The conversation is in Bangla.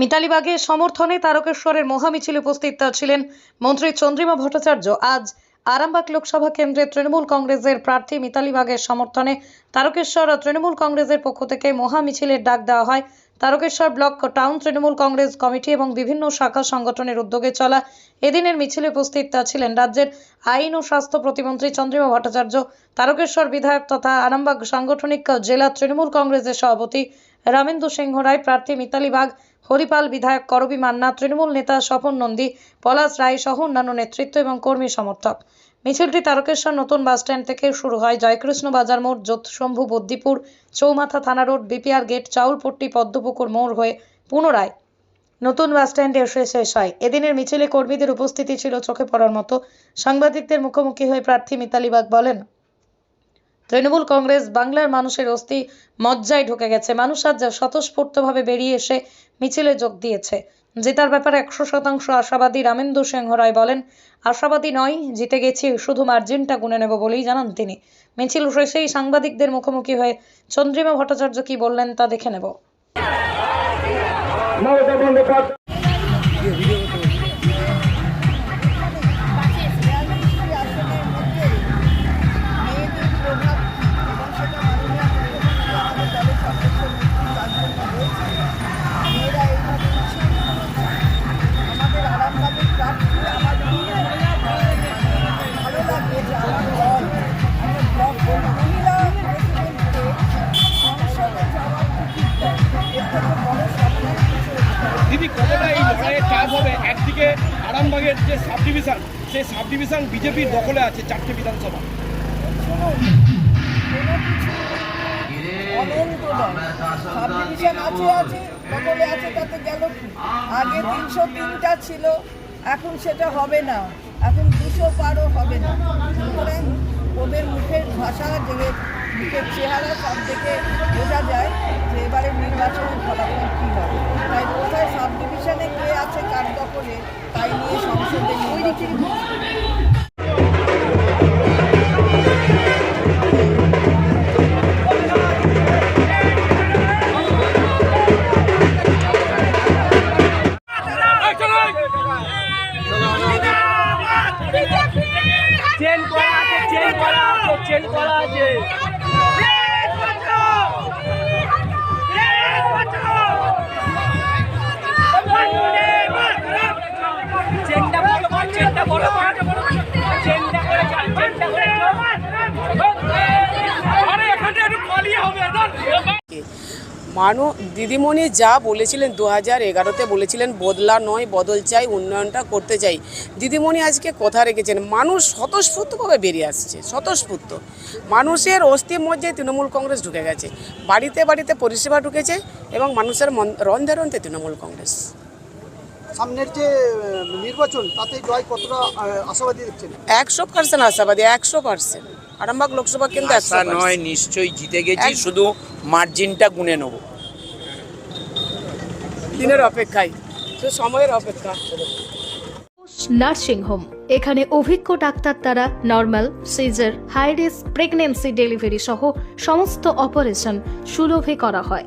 মিতালি বাগের সমর্থনে তারকেশ্বরের মহামিছিলে উপস্থিত ছিলেন মন্ত্রী চন্দ্রিমা ভট্টাচার্য। আজ আরামবাগ লোকসভা কেন্দ্রে তৃণমূল কংগ্রেসের প্রার্থী মিতালি বাগের সমর্থনে তারকেশ্বর তৃণমূল কংগ্রেসের পক্ষ থেকে মহামিছিলের ডাক দেওয়া হয়। Tarakeswar block town Trinamool Congress committee এবং বিভিন্ন শাখা সংগঠনের উদ্যোগে চলা এদিনের মিছিলে উপস্থিত ছিলেন রাজ্যের আইন ও স্বাস্থ্য প্রতিমন্ত্রী চন্দ্রিমা ভট্টাচার্য, তারকেশ্বর বিধায়ক তথা আরামবাগ সাংগঠনিক জেলা তৃণমূল কংগ্রেসের সভাপতি রামেন্দু সিংহ রায়, প্রার্থী মিতালি বাগ হরিপাল বিধায়ক করবী মান্না, তৃণমূল নেতা স্বপন নন্দী, পলাশ রায় সহ অন্যান্য নেতৃত্ব এবং কর্মী সমর্থক। মিছিলটি তারকেশ্বর নতুন বাসস্ট্যান্ড থেকে শুরু হয় জয়কৃষ্ণ বাজার মোড় যোধশম্ভু বদ্দিপুর, চৌমাথা থানা road, BPR gate, Chaulpatti, Padmapukur মোড় হয়ে পুনরায় নতুন বাসস্ট্যান্ডে এসে শেষ হয়। এদিনের মিছিলে কর্মীদের উপস্থিতি ছিল চোখে পড়ার মতো। সাংবাদিকদের মুখোমুখি হয়ে প্রার্থী মিতালি বাগ বলেন, তৃণমূল কংগ্রেস বাংলার মানুষের অস্থি মজ্জায় ঢুকে গেছে। মানুষ আজ স্বতঃস্ফূর্তভাবে বেরিয়ে এসে মিছিলে যোগ দিয়েছে। জেতার ব্যাপারে একশো শতাংশ আশাবাদী রামেন্দু সিংহ রায় বলেন, আশাবাদী নয়, জিতে গেছি, শুধু মার্জিনটা গুনে নেব বলেই জানান তিনি। মিছিল শেষেই সাংবাদিকদের মুখোমুখি হয়ে চন্দ্রিমা ভট্টাচার্য কি বললেন তা দেখে নেব। হবে আরামবাগের যে সাব ডিভিশন সেই সাব ডিভিশন বিজেপির দখলে আছে চারটে বিধানসভা। আছে আছে দখলে আছে তাতে গেল আগে তিনশো তিনটা ছিল এখন সেটা হবে না এখন দুশো পারও হবে না সুতরাং ওদের মুখের ভাষা যে মুখের চেহারা সব থেকে বোঝা যায় যে এবারে নির্বাচনের ফলাফল কী হবে তাই কোথায় সাব ডিভিশনে কে আছে কার তাই নিয়ে সংসদে চেন করা আছে চেন করা আছে চেন করা আছে। মানু দিদিমণি যা বলেছিলেন দু হাজার এগারোতে বলেছিলেন বদলা নয় বদল চাই উন্নয়নটা করতে চাই। দিদিমণি আজকে কথা রেখেছেন মানুষ স্বতঃস্ফূর্তভাবে বেরিয়ে আসছে স্বতঃস্ফূর্ত। মানুষের অস্থির মধ্যে তৃণমূল কংগ্রেস ঢুকে গেছে। বাড়িতে বাড়িতে পরিষেবা ঢুকেছে এবং মানুষের মন- রন্ধে রন্ধে তৃণমূল কংগ্রেস। সামনের যে নির্বাচন তাতে জয় কতটা আশাবাদী দেখছেন? একশো পার্সেন্ট আশাবাদী একশো পার্সেন্ট আরামবাগ লোকসভা কেন্দ্র আশা নয় নিশ্চয়ই জিতে গেছি শুধু মার্জিনটা গুনে নেব। দিনের অপেক্ষায় তো সময়ের অপেক্ষা। নার্সিং হোম এখানে অভিজ্ঞ ডাক্তার দ্বারা normal caesar high risk pregnancy delivery সহ সমস্ত অপারেশন সুলভে করা হয়।